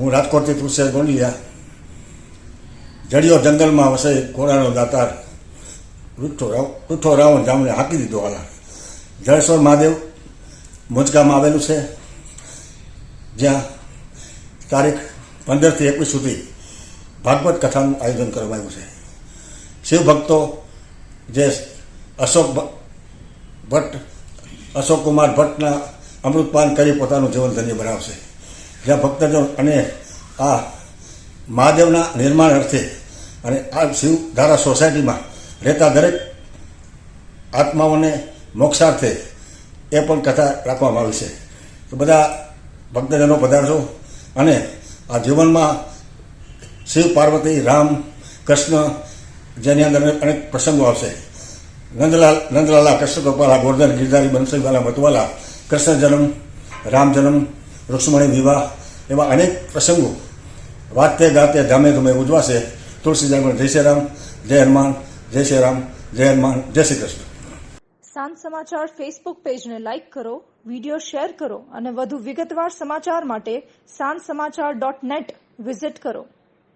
હું રાજકોટથી તુષાર ગોંડિયા જડિયો જંગલમાં વસે કોરાનો દાતાર રૂઠો રાવ રૂઠો રાવણ જામને હાંકી દીધો હાલા જળેશ્વર મહાદેવ મોજગામાં આવેલું છે. જ્યાં તારીખ પંદરથી એકવીસ સુધી ભાગવત કથાનું આયોજન કરવામાં આવ્યું છે. શિવ ભક્તો જે અશોક ભટ્ટ અશોક કુમાર ભટ્ટના અમૃતપાન કરી પોતાનું જીવન ધન્ય બનાવશે. જ્યાં ભક્તજનો અને આ મહાદેવના નિર્માણ અર્થે અને આ શિવ ધારા સોસાયટીમાં રહેતા દરેક આત્માઓને મોક્ષાર્થે એ પણ કથા રાખવામાં આવી છે. તો બધા ભક્તજનો પધારશો અને આ જીવનમાં શિવ, પાર્વતી, રામ, કૃષ્ણ જેની અંદર અનેક પ્રસંગો આવશે. નંદલાલ, નંદલાલા કૃષ્ણ ગોપાલા ગોરધન, ગિરધારી બંસરીવાલા મતવાલા, કૃષ્ણ જન્મ, રામ જન્મ રૂક્ષ્મણી વિવાહ એવા અનેક પ્રસંગો. વાતે ગાતે ધામે ધમે ઉજવાશે. તુલસી જન્મ જય શ્રી રામ, જય હનુમાન, જય શ્રી રામ, જય હનુમાન, જય શ્રી કૃષ્ણ. સાંજ સમાચાર ફેસબુક પેજને લાઇક કરો વીડિયો શેર કરો અને વધુ વિગતવાર સમાચાર માટે સાંજ સમાચાર ડોટ નેટ વિઝિટ કરો.